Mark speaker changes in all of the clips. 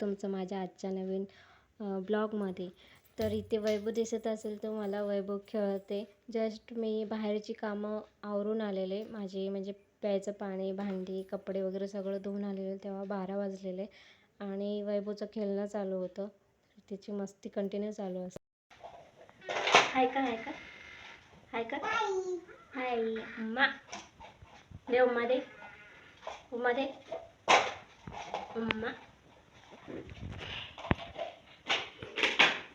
Speaker 1: तुमचं माझ्या आजच्या नवीन ब्लॉगमध्ये. तर इथे वैभव दिसत असेल तर मला वैभव खेळते. जस्ट मी बाहेरची कामं आवरून आलेले. माझे म्हणजे प्यायचं पाणी भांडी कपडे वगैरे सगळं धुवून आलेले तेव्हा बारा वाजलेले. आणि वैभवचं खेळणं चालू होतं. त्याची मस्ती कंटिन्यू चालू असते. हाय का हाय का? हाय का? हाय उम्मा दे उम्मा दे. उम्मा दे. उम्मा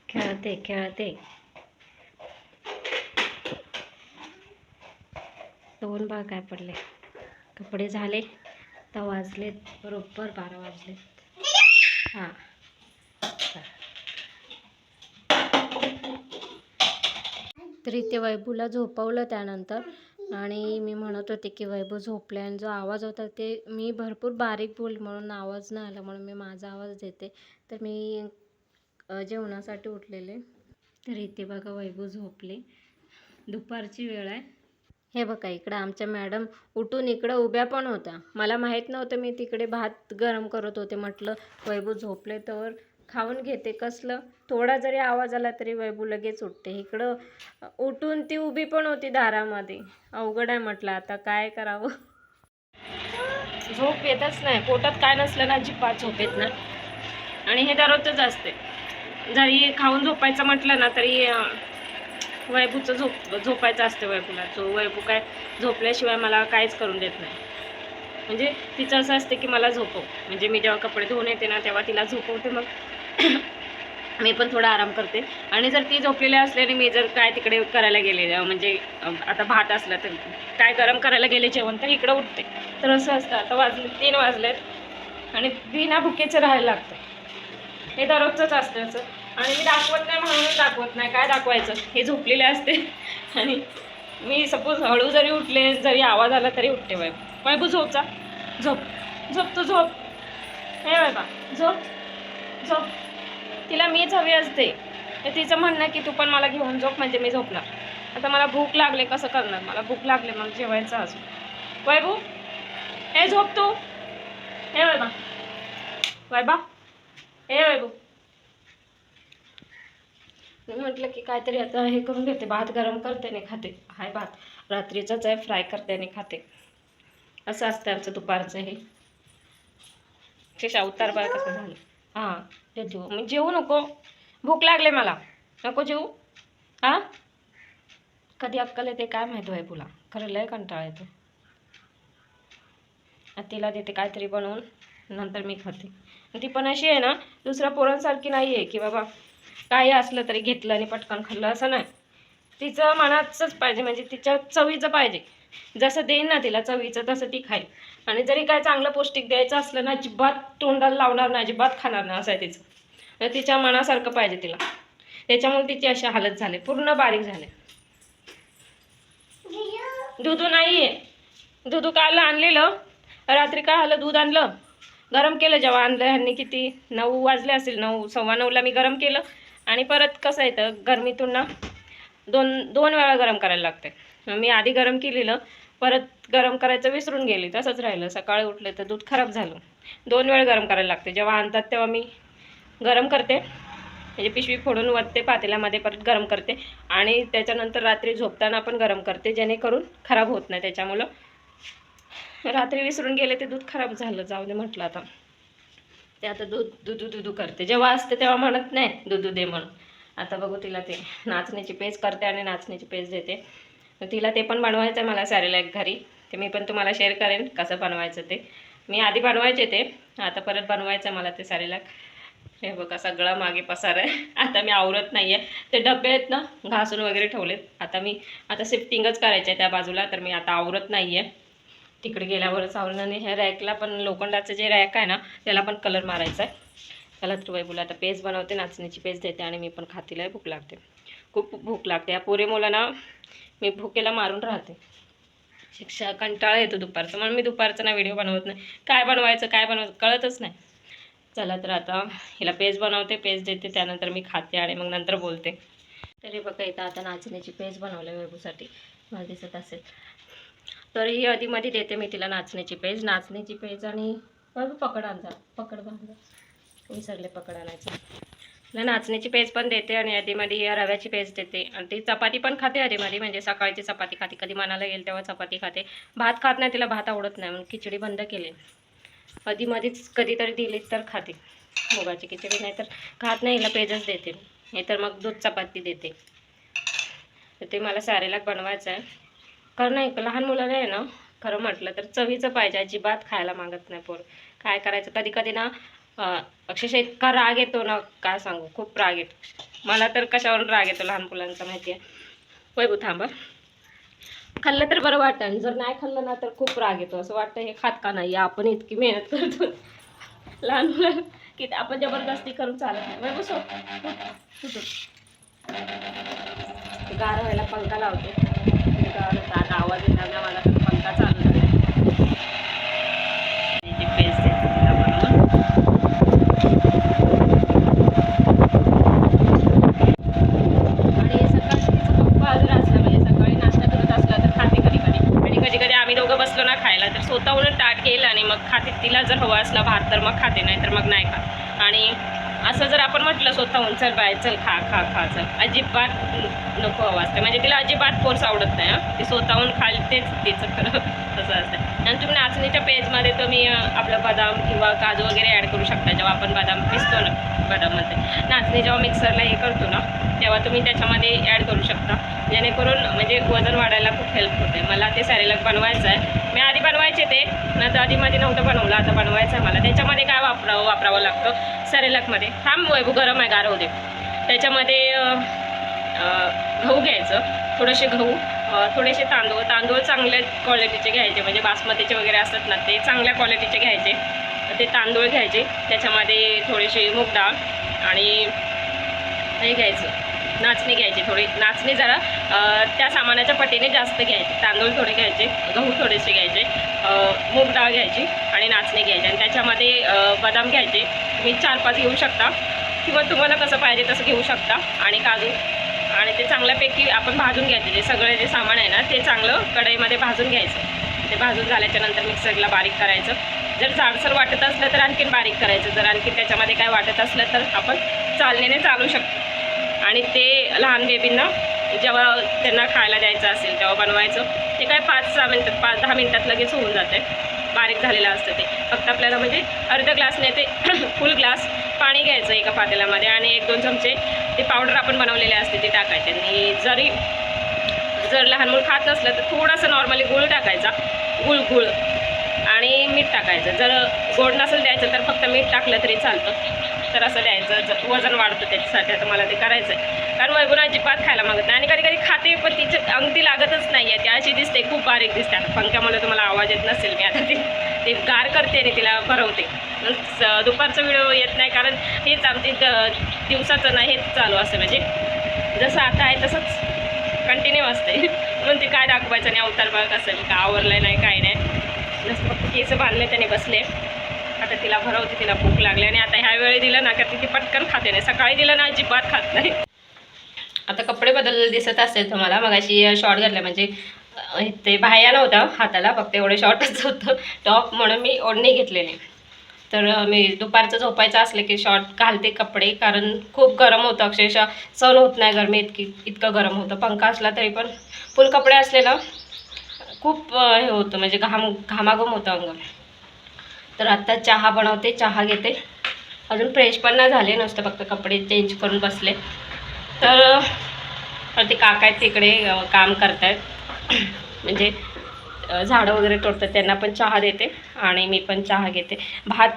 Speaker 1: खेळते खेळते दोन भाग काय पडले. कपडे झाले तर वाजलेत बरोबर बारा वाजलेत. हां. तरी ते वैभूला झोपवलं त्यानंतर आणि मी म्हणत होते की वैभव झोपले आणि जो आवाज होता ते मी भरपूर बारीक बोल म्हणून आवाज नाही आला म्हणून मी माझा आवाज देते. तर मी जेवणासाठी उठलेले. तर इथे बघा वैभव झोपले. दुपारची वेळ आहे. हे बघा इकडं आमच्या मॅडम उठून इकडं उभ्या पण होत्या. मला माहीत नव्हतं मी तिकडे भात गरम करत होते. म्हटलं वैभव झोपले तर खाऊन घेते कसलं? थोडा जरी आवाज आला तरी वैभव लगेच उठते. इकडं उठून ती उभी पण होती दारामध्ये. अवघड आहे म्हटलं आता काय करावं? झोप येतच नाही. पोटात काय नसलं ना अजिबात झोप येत ना आणि हे दररोजच असते. जरी खाऊन झोपायचं म्हटलं ना तरी वैभूचं झोप झोपायचं असतं वैभूला जो वैभू काय झोपल्याशिवाय मला काहीच करून देत नाही. म्हणजे तिचं असं असते की मला झोपव. म्हणजे मी जेव्हा कपडे धुवून येते ना तेव्हा तिला झोपवते मग. मी पण थोडा आराम करते. आणि जर ती झोपलेली असल्याने मी जर काय तिकडे करायला गेले म्हणजे आता भात असला तर काय गरम करायला गेले जेवण तर इकडं उठते. तर असं असतं आता वाजले तीन वाजलेत आणि बिना भुकेचं राहायला लागतं. हे दररोजचंच असतं असं. आणि मी दाखवत नाही म्हणूनच दाखवत नाही काय दाखवायचं? हे झोपलेले असते. आणि मी सपोज हळू जरी उठले जरी आवाज आला तरी उठते बाय वैभू झोपचा. झोप. झोप तू झोप. हे वैबा झोप. झोप. तिला मीच हवी असते. तर तिचं म्हणणं की तू पण मला घेऊन झोप म्हणजे मी झोपणार. आता मला भूक लागले कसं करणार? मला भूक लागले मग जेवायचं अजून. वैभू हे झोप तू. हे वैभा. वैभा हे वैभू. मी म्हटलं की काहीतरी आता हे करून घेते भात गरम करते आणि खाते. हाय भात. रात्रीचाच आहे फ्राय करते आणि खाते. असं असतं आमचं दुपारचं हे. शेष अवतार बघा कसं झालं हां ते. मग मी जेवू नको. भूक लागले मला. नको जेवू. हां? कधी अक्कल येते काय माहीत आहे तुला? खरं लय कंटाळा येतो. तिला देते काहीतरी बनवून नंतर मी खाते. ती पण अशी आहे ना दुसऱ्या पोरांसारखी नाही आहे की बाबा काही असलं तरी घेतलं आणि पटकन खाल्लं असं नाही. तिचं मनाचंच पाहिजे म्हणजे तिच्या चवीचं पाहिजे. जसं देईन ना तिला चवीचं तसं ती खाईल. आणि जरी काय चांगलं पौष्टिक द्यायचं असलं ना अजिबात तोंडाला लावणार नाही अजिबात खाणार नाही असं आहे तिचं. तर तिच्या मनासारखं पाहिजे तिला. त्याच्यामुळे तिची अशी हालत झाली पूर्ण बारीक झाले. दुधू नाही आहे. दुधू काल आणलेलं रात्री काय आलं दूध आणलं. गरम केलं जेव्हा आणलं ह्यांनी किती नऊ वाजले असेल नऊ सव्वा नऊला मी गरम केलं. आणि परत कसं येतं गरमीतून ना दोन दोन वेळा गरम करायला लागते मी आधी गरम केलेलं परत गरम करायचं विसरून गेली तसंच राहिलं. सकाळी उठले तर दूध खराब झालं. दोन वेळ गरम करायला लागते. जेव्हा आणतात तेव्हा मी गरम करते. म्हणजे पिशवी फोडून वतते पातेल्यामध्ये परत गरम करते. आणि त्याच्यानंतर रात्री झोपताना पण गरम करते जेणेकरून खराब होत नाही त्याच्यामुळं. रात्री विसरून गेले ते दूध खराब झालं. जाऊ दे म्हटलं आता. ते आता दूध दुधू दुधू करते. जेव्हा असते तेव्हा म्हणत नाही दुधू दे म्हणून. आता बघू तिला ते नाचण्याची पेज करते आणि नाचण्याची पेज देते. तर तिला ते पण बनवायचं आहे मला सॅरेलॅक घरी. ते मी पण तुम्हाला शेअर करेन कसं बनवायचं ते. मी आधी बनवायचे ते आता परत बनवायचं आहे मला ते सॅरेलॅक हे बघा सगळं मागे पसार आहे. आता मी आवरत नाही आहे ते डबे आहेत ना घासून वगैरे ठेवलेत. आता मी आता शिफ्टिंगच करायचं आहे त्या बाजूला तर मी आता आवरत नाही आहे तिकडे गेल्यावरच आवरण आणि ह्या रॅकला पण लोखंडाचं जे रॅक आहे ना त्याला पण कलर मारायचा आहे. त्याला तर बाई बोला आता पेज बनवते नाचणीची पेज देते आणि मी पण खातीला भूक लागते. खूप भूक लागते. या पोरे मुलांना मी भुकेला मारून राहते. शिक्षा कंटाळा येतो दुपारचं. म्हणून मी दुपारचं ना व्हिडिओ बनवत नाही. काय बनवायचं काय बनवायचं कळतच नाही. चला तर आता हिला पेज बनवते पेज देते त्यानंतर मी खाते आणि मग नंतर बोलते. तरी बघा इथं आता नाचण्याची पेज बनवलं वेबूसाठी. मला दिसत असेल. तर ही आधीमध्ये देते मी तिला नाचण्याची पेज. नाचण्याची पेज आणि पकड आणजा पकड बांधा विसरले पकड आणायचे? तिला नाचण्याची पेज पण देते आणि आधीमध्ये रव्याची पेज देते. आणि ती चपाती पण खाते आधीमध्ये म्हणजे सकाळची चपाती खाते. कधी मनाला येईल तेव्हा चपाती खाते. भात खात नाही तिला भात आवडत नाही. म्हणून खिचडी बंद केली. आधीमध्येच कधीतरी दिली तर खाते. मुगाची खिचडी नाही तर खात नाही हिला पेजच देते. नाही तर मग दूध चपाती देते. तर ते मला सारेला बनवायचं आहे. कारण नाही लहान मुलाला आहे ना खरं म्हटलं तर चवीचं पाहिजे. अजिबात खायला मागत नाही पोर. काय करायचं? कधी कधी ना अक्षरशः इतका राग येतो ना काय सांगू खूप राग येतो. मला तर कशावरून राग येतो लहान मुलांचा माहिती आहे. वैभू थांबा खाल्लं तर बरं वाटतं आणि जर नाही खाल्लं ना तर खूप राग येतो. असं वाटतं हे खात का नाही आपण इतकी मेहनत करतो. लहान मुलं की ते आपण जबरदस्ती करून चालत नाही. वैभू सो. गार व्हायला पंखा लावते. गार आता आवाज येणार ना मला तर पंखा चालतो झाला जी पेस्ट देते तिला बनवून आणि सकाळी तिचा पप्पा जर असला म्हणजे सकाळी नाश्ता करत असला तर खाते कधी कधी आणि कधी कधी आम्ही दोघं बसलो ना खायला तर स्वतःहून ताट घेईल आणि मग खाते तिला जर हवा असला भात तर मग खाते नाही तर मग नाही खात. आणि असं जर आपण म्हटलं स्वतःहून चल बाय चल खा खा खा चल. अजिबात नको हवं असतं म्हणजे तिला अजिबात कोर्स आवडत नाही हां. ती स्वतःहून खालतेच तिचं खरं तसं असतं आणि तुम्ही नाचणीच्या पेजमध्ये तुम्ही आपलं बदाम किंवा काजू वगैरे ॲड करू शकता. जेव्हा आपण बदाम पिसतो ना बदाममध्ये. नाचणी जेव्हा मिक्सरला हे करतो ना तेव्हा तुम्ही त्याच्यामध्ये ॲड करू शकता. जेणेकरून म्हणजे वजन वाढायला खूप हेल्प होते. मला ते सॅरेलक बनवायचं आहे. मी आधी बनवायचे ते नंतर आधी मध्ये नव्हतं बनवलं. आता बनवायचं आहे मला. त्याच्यामध्ये काय वापरावं वापरावं लागतं? सॅरेलकमध्ये. थांब वैभू गरम आहे गार होऊ दे. त्याच्यामध्ये गहू घ्यायचं. थोडेसे गहू. थोडेसे तांदूळ तांदूळ चांगल्या क्वालिटीचे घ्यायचे म्हणजे बासमतीचे वगैरे असतात ना ते चांगल्या क्वालिटीचे घ्यायचे. ते तांदूळ घ्यायचे त्याच्यामध्ये थोडीशी मूग डाळ आणि हे घ्यायचं नाचणी घ्यायची थोडी नाचणी जरा त्या सामानाच्या पटीने जास्त घ्यायची. तांदूळ थोडे घ्यायचे गहू थोडेसे घ्यायचे मूग डाळ घ्यायची आणि नाचणी घ्यायची. आणि त्याच्यामध्ये बदाम घ्यायचे. तुम्ही चार पाच घेऊ शकता. किंवा तुम्हाला कसं पाहिजे तसं घेऊ शकता. आणि काजू आणि ते चांगल्यापैकी आपण भाजून घ्यायचे. जे सगळे जे सामान आहे ना ते चांगलं कढईमध्ये भाजून घ्यायचं. ते भाजून झाल्याच्यानंतर मिक्सरला बारीक करायचं. जर जाडसर वाटत असलं तर आणखीन बारीक करायचं. जर आणखीन त्याच्यामध्ये काय वाटत असलं तर आपण चालण्याने चालू शकतो. आणि ते लहान बेबींना जेव्हा त्यांना खायला द्यायचं असेल तेव्हा बनवायचं. ते काय पाच सहा मिनटात पाच दहा मिनटात लगेच होऊन जाते. बारीक झालेलं असतं ते. फक्त आपल्याला म्हणजे अर्ध ग्लासने ते फुल ग्लास पाणी घ्यायचं एका पातेल्यामध्ये आणि एक दोन चमचे ते पावडर आपण बनवलेले असते ते टाकायचे. आणि जरी जर लहान मूल खात नसलं तर थोडंसं नॉर्मली गुळ टाकायचा. गुळ गुळ. आणि मीठ टाकायचं. जर गोड नसेल द्यायचं तर फक्त मीठ टाकलं तरी चालतं. तर असं द्यायचं. जर वजन वाढतं त्याच्यासाठी आता मला ते करायचं आहे कारण वैगुण अजिबात खायला मागत नाही. आणि कधी कधी खाते पण तिच्या अंगठी लागतच नाही आहे ती अशी दिसते. खूप बारीक दिसते. आता पंख्यामुळे तुम्हाला आवाज येत नसेल मी आता ती. ते गार करते आणि तिला भरवते. मग दुपारचा व्हिडिओ येत नाही कारण हेच आमचे द- दिवसाचं नाही हेच चालू असतं म्हणजे. जसं आता आहे तसंच कंटिन्यू असते म्हणून ते काय दाखवायचं आणि अवतार बघ असेल का आवरलं नाही काय नाही. जसं फक्त केस बांधले त्याने बसले. आता तिला भरवते तिला भूक लागली आणि आता ह्या वेळी दिलं ना का ती पटकन खाते नाही. सकाळी दिलं ना अजिबात खात नाही. आता कपडे बदललेले दिसत असेल तुम्हाला. मग अशी शॉर्ट घातले. म्हणजे ते बाह्या नव्हता हाताला फक्त एवढं शॉर्टच होतं. टॉप म्हणून मी ओढणी घेतलेली. तर मी दुपारचं झोपायचं असलं की शॉर्ट घालते कपडे कारण खूप गरम होतं. अक्षरशः सहन होत नाही गरमी इतकी इतकं गरम होतं. पंखा असला तरी पण फुल कपडे असले ना खूप हे होतं. म्हणजे घाम घामाघम होतं अंग. तर आत्ता चहा बनवते चहा घेते. अजून फ्रेश पण नाही झाले नुसतं फक्त कपडे चेंज करून बसले. तर ते काका आहेत तिकडे काम काम करतायत. म्हणजे झाडं वगैरे तोडतात त्यांना पण चहा देते आणि मी पण चहा घेते. भात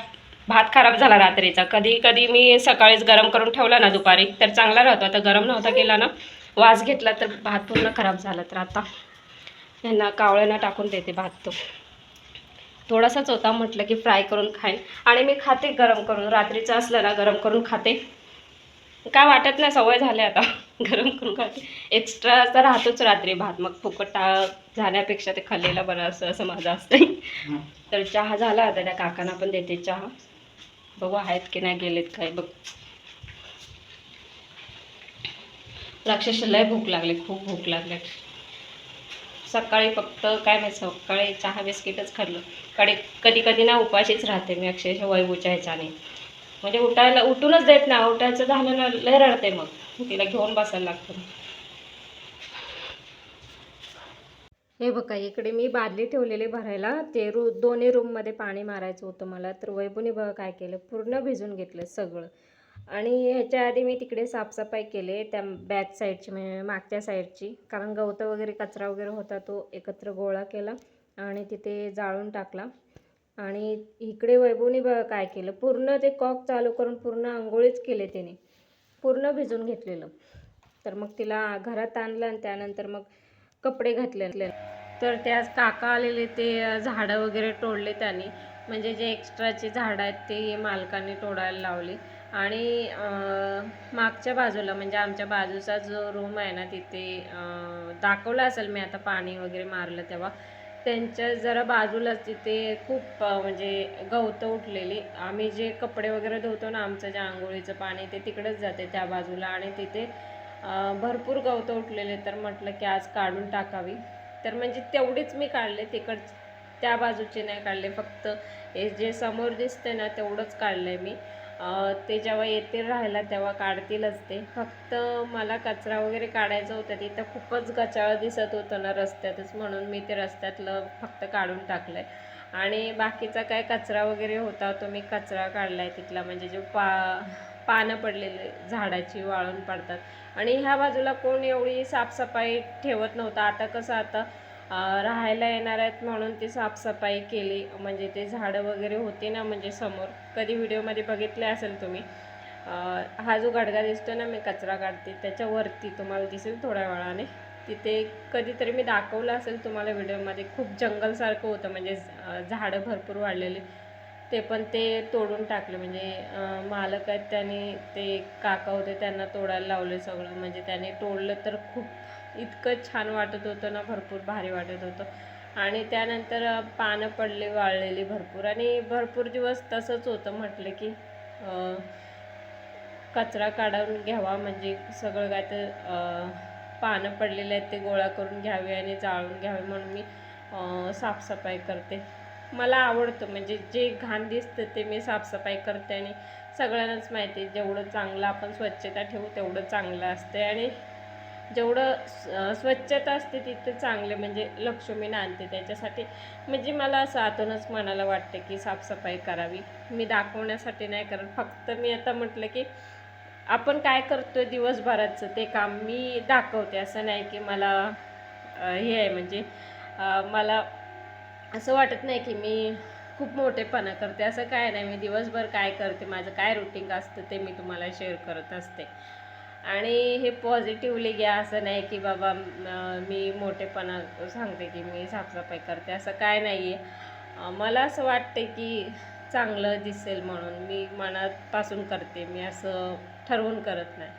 Speaker 1: भात खराब झाला रात्रीचा. कधी कधी मी सकाळीच गरम करून ठेवला ना दुपारी तर चांगला राहतो. आता गरम नव्हता केला ना वास घेतला तर भात पूर्ण खराब झाला तर आता. यांना कावळ्यांना टाकून देते भात तो. थोडासाच होता म्हटलं की फ्राय करून खाईन. आणि मी खाते गरम करून. रात्रीचं असलं ना गरम करून खाते. काय वाटत नाही सवय झाली आता. गरम करून खाते. एक्स्ट्रा तर राहतोच रात्री भात. मग फुकट जाण्यापेक्षा ते खाल्लेलं बरं असं असं माझं असतं तर चहा झाला आता त्या काकांना पण देते चहा. बघू आहेत की नाही गेलेत काय बघ. लय भूक लागली खूप भूक लागली. सकाळी फक्त काय माहिती सकाळी चहा बिस्किटच खाल्लं. कडे कधी कधी ना उपाशीच राहते मी अक्षरशः वैभूच्या ह्याच्याने. म्हणजे उठायला उठूनच देत ना उठायचं झालं ना लय रडते मग. तिला घेऊन बसायला लागतं हे बघा इकडे मी बादली ठेवलेली भरायला. ते रू दोन्ही रूममध्ये पाणी मारायचं होतं मला. तर वैभूने बघा काय केलं. पूर्ण भिजून घेतलं सगळं. आणि ह्याच्या आधी मी तिकडे साफसफाई केले त्या बॅक साईडची म्हणजे मागच्या साईडची कारण गवतं वगैरे कचरा वगैरे होता तो एकत्र गोळा केला आणि तिथे जाळून टाकला. आणि इकडे वैभवने ब काय केलं. पूर्ण ते कॉक चालू करून पूर्ण आंघोळीच केले तिने. पूर्ण भिजून घेतलेलं. तर मग तिला घरात आणलं आणि त्यानंतर मग कपडे घातले तर त्या काका आलेले ते झाडं वगैरे तोडले त्यांनी. म्हणजे जे एक्स्ट्राचे झाडं आहेत ते मालकाने तोडायला लावली. आणि मागच्या बाजूला म्हणजे आमच्या बाजूचा जो रूम आहे ना तिथे दाखवला दाखवलं असेल मी आता पाणी वगैरे मारलं तेव्हा. त्यांच्या जरा बाजूलाच तिथे खूप म्हणजे गवतं उठलेली. आम्ही जे कपडे वगैरे धुतो ना आमचं जे आंघोळीचं पाणी ते तिकडंच जाते त्या बाजूला. आणि तिथे भरपूर गवतं उठलेले. तर म्हटलं की आज काढून टाकावी. तर म्हणजे तेवढीच मी काढले. तिकड त्या बाजूचे नाही काढले. फक्त हे जे समोर दिसते ना तेवढंच काढलं आहे मी. ते जेव्हा येतील राहायला तेव्हा काढतीलच ते फक्त मला कचरा वगैरे काढायचा होता तिथं खूपच गचाळ दिसत होतं ना रस्त्यातच म्हणून मी ते रस्त्यातलं फक्त काढून टाकलं आहे आणि बाकीचा काय कचरा वगैरे होता तो मी कचरा काढला आहे तिथला. म्हणजे जे पा पानं पडलेले झाडाची वाळून पडतात. आणि ह्या बाजूला कोण एवढी साफसफाई ठेवत नव्हतं. आता कसं आता राहायला येणार आहेत म्हणून ती साफसफाई केली. म्हणजे ते झाडं वगैरे होती ना म्हणजे समोर. कधी व्हिडिओमध्ये बघितले असेल तुम्ही. हा जो गडगा दिसतो ना मी कचरा काढते. त्याच्यावरती तुम्हाला दिसेल थोड्या वेळाने. तिथे कधीतरी मी दाखवलं असेल तुम्हाला व्हिडिओमध्ये. खूप जंगलसारखं होतं. म्हणजे झाडं भरपूर वाढलेली. ते पण ते तोडून टाकले. म्हणजे मालक आहेत त्यांनी ते काका होते त्यांना तोडायला लावले सगळं. म्हणजे त्याने तोडलं तर खूप इतकं छान वाटत होतं ना भरपूर भारी वाटत होतं. आणि त्यानंतर पानं पडले वाळलेली भरपूर. आणि भरपूर दिवस तसंच होतं म्हटलं की कचरा काढून घ्यावा म्हणजे सगळं काय तर पानं पडलेले आहेत ते गोळा करून घ्यावे आणि जाळून घ्यावे म्हणून मी साफसफाई करते. मला आवडतं म्हणजे जे घाण दिसतं ते मी साफसफाई करते आणि सगळ्यांनाच माहिती आहे जेवढं चांगलं आपण स्वच्छता ठेवू तेवढं चांगलं असते आणि जेवढं स्वच्छता असते तिथे चांगले म्हणजे लक्ष्मी आणते त्याच्यासाठी. म्हणजे मला असं आतूनच मनाला वाटतं की साफसफाई करावी. मी दाखवण्यासाठी नाही करत. फक्त मी आता म्हटलं की आपण काय करतो आहे दिवसभराचं ते काम मी दाखवते. असं नाही की मला हे आहे म्हणजे मला असं वाटत नाही की मी खूप मोठेपणा करते. असं काय नाही. मी दिवसभर काय करते माझं काय रुटीन असतं ते मी तुम्हाला शेअर करत असते. आणि हे पॉझिटिव्हली घ्या असं नाही की बाबा मी मोठेपणा सांगते की मी साफसफाई करते असं काय नाही आहे मला असं वाटते की चांगलं दिसेल म्हणून मी मनापासून करते मी असं ठरवून करत नाही.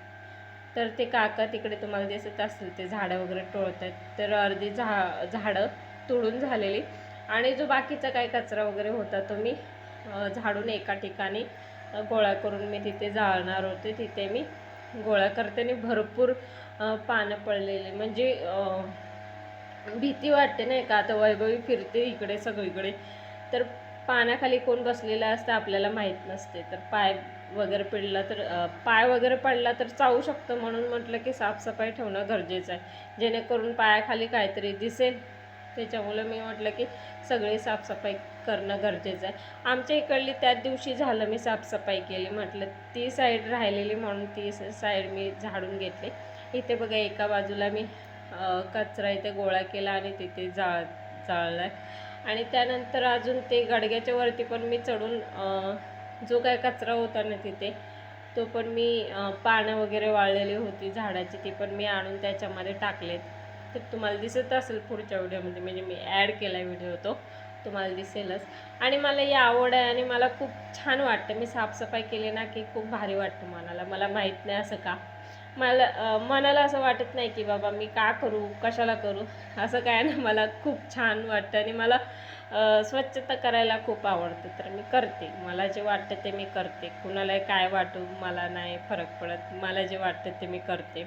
Speaker 1: तर ते काका तिकडे तुम्हाला दिसत असतील ते झाडं वगैरे टोळत आहेत. तर अर्धी झा झाडं तोडून झालेली. आणि जो बाकीचा काही कचरा वगैरे होता तो मी झाडून एका ठिकाणी गोळा करून मी तिथे जाळणार होते तिथे मी गोळा करते आणि भरपूर पानं पडलेले. म्हणजे भीती वाटते नाही का? आता वैभवी फिरते इकडे सगळीकडे. तर पाण्याखाली कोण बसलेलं असतं आपल्याला माहीत नसते. तर पाय वगैरे पडला तर पाय वगैरे पडला तर चावू शकतं म्हणून म्हटलं की साफसफाई ठेवणं गरजेचं आहे. जेणेकरून पायाखाली काहीतरी दिसेल. त्याच्यामुळं मी म्हटलं की सगळी साफसफाई करणं गरजेचं आहे. आमच्या इकडली त्याच दिवशी झालं मी साफसफाई केली. म्हटलं ती साईड राहिलेली म्हणून ती साईड मी झाडून घेतली. इथे बघा एका बाजूला मी कचरा इथे गोळा केला आणि तिथे जाळ जाळला आहे आणि त्यानंतर अजून ते गडग्याच्या वरती पण मी चढून जो काय कचरा होता ना तिथे तो पण मी पानं वगैरे वाळलेली होती झाडाची ती पण मी आणून त्याच्यामध्ये टाकलेत. तर तुम्हाला दिसत असेल पुढच्या व्हिडिओमध्ये म्हणजे मी ॲड केला व्हिडिओ तो. तुम्हाला दिसेलच. आणि मला ही आवड आहे आणि मला खूप छान वाटतं. मी साफसफाई केली ना की खूप भारी वाटतं मनाला. मला माहीत नाही असं का. मला मनाला असं वाटत नाही की बाबा मी का करू कशाला करू. असं काय ना मला खूप छान वाटतं आणि मला स्वच्छता करायला खूप आवडतं. तर मी करते. मला जे वाटतं ते मी करते. कुणालाही काय वाटू मला नाही फरक पडत. मला जे वाटतं ते मी करते.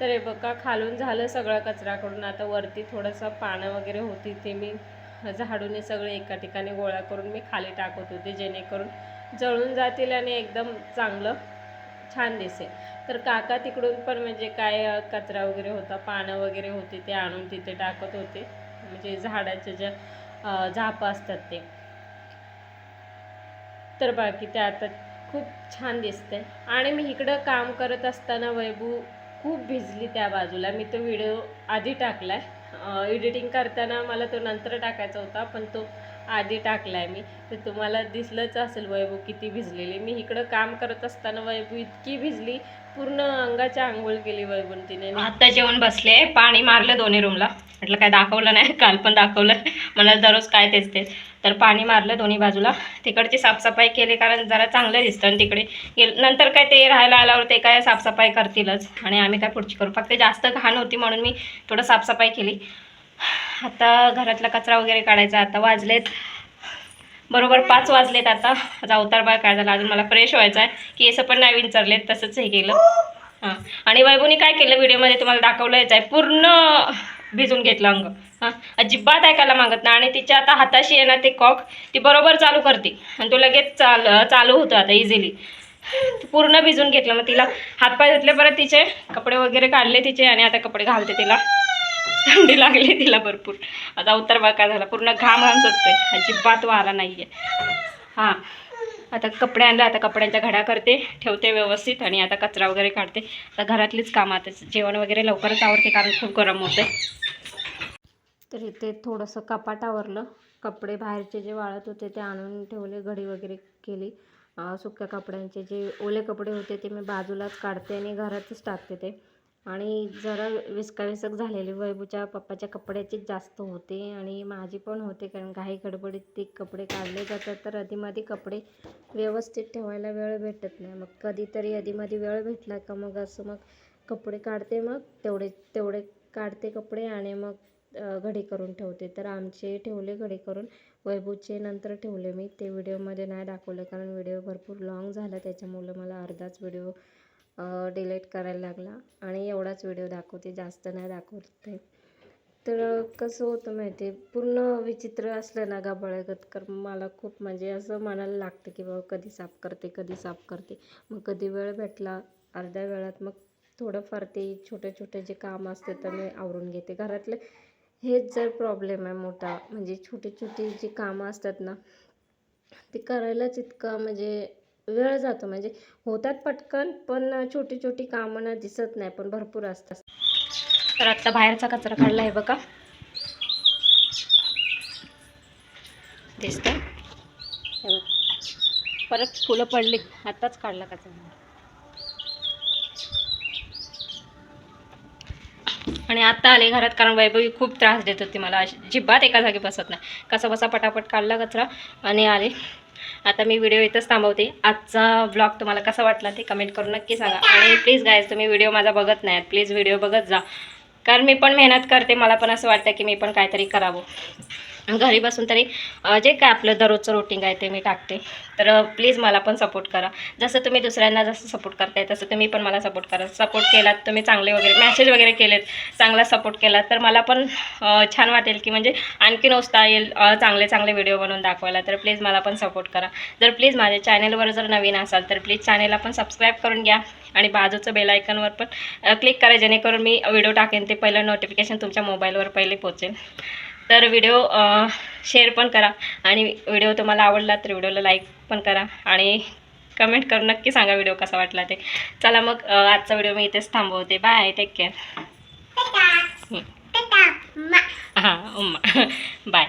Speaker 1: तर हे बघा खालून झालं सगळं कचरा करून आता वरती थोडंसं पानं वगैरे होती ते मी झाडूने सगळे एका ठिकाणी गोळा करून मी खाली टाकत होते जेणेकरून जळून जातील आणि एकदम चांगलं छान दिसेल. तर काका तिकडून पण म्हणजे काय कचरा वगैरे होता पानं वगैरे होते ते आणून तिथे टाकत होते. म्हणजे झाडाच्या ज्या अ, झापं असतात ते. तर बाकी ते आता खूप छान दिसते आणि मी इकडं काम करत असताना वैभू खूप भिजली त्या बाजूला. मी तो व्हिडिओ आधी टाकला आहे एडिटिंग करताना मला तो नंतर टाकायचा होता पण तो आधी टाकलाय मी. तर तुम्हाला दिसलंच असेल वैभू किती भिजलेली. मी इकडं काम करत असताना वैभू इतकी भिजली पूर्ण अंगाच्या आंघोळ केली वैभून तिने. आता जेवण बसले पाणी मारलं दोन्ही रूमला म्हटलं काय दाखवलं नाही काल पण दाखवलं. मला दररोज काय तेच तेच. तर पाणी मारलं दोन्ही बाजूला. तिकडची साफसफाई केली कारण जरा चांगलं दिसतं आणि तिकडे. गेल नंतर काय ते राहायला आल्यावर ते काय साफसफाई करतीलच. आणि आम्ही काय पुढची करू. फक्त जास्त घाण होती म्हणून मी थोडं साफसफाई केली. आता घरातला कचरा वगैरे काढायचा आता वाजलेत. बरोबर पाच वाजलेत आता. आता अवतार बाय काय झालं अजून मला फ्रेश व्हायचं आहे की असं पण नाही विचारलेत तसंच हे केलं. हां. आणि वैभवनी काय केलं व्हिडिओमध्ये तुम्हाला दाखवलंच आहे पूर्ण भिजून घेतलं अंग. हां. अजिबात ऐकायला मागत नाही. आणि तिच्या आता हाताशी आहे ना ते कॉक ती बरोबर चालू करते. आणि तो लगेच चाल चालू होतं आता इझिली पूर्ण भिजून घेतलं. मग तिला हातपाय धुतले परत तिचे कपडे वगैरे काढले तिचे आणि आता कपडे घालते तिला. थंडी लागली तिला भरपूर. आता उत्तर बघ काय झाला. पूर्ण घाम घाम सुटतोय. अजिबात वारा आहे हां. आता कपडे आणलं. आता कपड्यांच्या घड्या करते. ठेवते व्यवस्थित आणि आता कचरा वगैरे काढते. आता घरातलीच कामं. आता जेवण वगैरे लवकरच आवडते कारण खूप गरम होते तर इथे थोडंसं कपाट आवरलं. कपडे बाहेरचे जे वाळत होते ते आणून ठेवले. घडी वगैरे केली. सुक्या कपड्यांचे जे ओले कपडे होते ते मी बाजूलाच काढते आणि घरातच टाकते ते. आणि जरा विस्काविसक झालेली वैभूच्या पप्पाच्या कपड्याचीच जास्त होते आणि माझी पण होते कारण काही गडबडीत ते कपडे काढले जातात. तर अधीमध्ये कपडे व्यवस्थित ठेवायला वेळ भेटत नाही. मग कधीतरी अधीमध्ये वेळ भेटला का मग असं मग कपडे काढते मग तेवढे तेवढे काढते कपडे आणि मग घडे घडी करून ठेवते. तर आमचे ठेवले घडी करून वैभवचे नंतर ठेवले मी. ते व्हिडिओमध्ये नाही दाखवलं कारण व्हिडिओ भरपूर लाँग झाला. त्याच्यामुळं मला अर्धाच व्हिडिओ डिलीट करायला लागला. आणि एवढाच व्हिडिओ दाखवते जास्त नाही दाखवते. तर कसं होतं माहिती आहे पूर्ण विचित्र असलं ना गाभाळ्यागत कर मला खूप म्हणजे असं मनाला लागतं की बाबा कधी साफ करते कधी साफ करते. मग कधी वेळ भेटला अर्ध्या वेळात मग थोडंफार ते छोटे छोटे जे काम असते तर मी आवरून घेते. घरातले हेच जर प्रॉब्लेम आहे मोठा म्हणजे छोटे छोटे जी कामं असतात ना ते करायलाच इतकं म्हणजे वेळ जातो. म्हणजे होतात पटकन पण छोटी छोटी कामं ना दिसत नाही पण भरपूर असतात. तर आत्ता बाहेरचा कचरा काढला आहे बघा. दिसतं परत फुलं पडली. आत्ताच काढला कचरा. आणि आत्ता आले घरात कारण वैभवी खूप त्रास देत होती मला. अशी जिब्बात एका जागी बसत नाही. कसा बसा पटापट काढला कचरा आणि आले. आता मी व्हिडिओ इथंच थांबवते. आजचा ब्लॉग तुम्हाला कसा वाटला ते कमेंट करून नक्की सांगा. आणि प्लीज गायज तुम्ही व्हिडिओ माझा बघत नाही प्लीज व्हिडिओ बघत जा. कारण मी पण मेहनत करते. मला पण असं वाटतं की मी पण काहीतरी करावं. घरी बसून तरी जे काय आपलं दररोजचं रुटीन आहे ते मी टाकते. तर प्लीज मला पण सपोर्ट करा. जसं तुम्ही दुसऱ्यांना जसं सपोर्ट करताय तसं तुम्ही पण मला सपोर्ट करा. सपोर्ट केलात तुम्ही चांगले वगैरे मॅसेज वगैरे केलेत चांगला सपोर्ट केला तर मला पण छान वाटेल की म्हणजे आणखीन नुसता येईल चांगले चांगले व्हिडिओ बनवून दाखवायला. तर प्लीज मला पण सपोर्ट करा. जर प्लीज माझ्या चॅनलवर जर नवीन असाल तर प्लीज चॅनेलला पण सबस्क्राईब करून घ्या. आणि बाजूचं बेलायकनवर पण क्लिक करा जेणेकरून मी व्हिडिओ टाकेन ते पहिलं नोटिफिकेशन तुमच्या मोबाईलवर पहिले पोचेल तर व्हिडिओ शेअर पण करा. आणि व्हिडिओ तुम्हाला आवडला तर व्हिडिओला लाईक पण करा. आणि कमेंट करून नक्की सांगा व्हिडिओ कसा वाटला ते. चला मग आजचा व्हिडिओ मी इथेच थांबवते. बाय टेक केअर हां उम्मा. बाय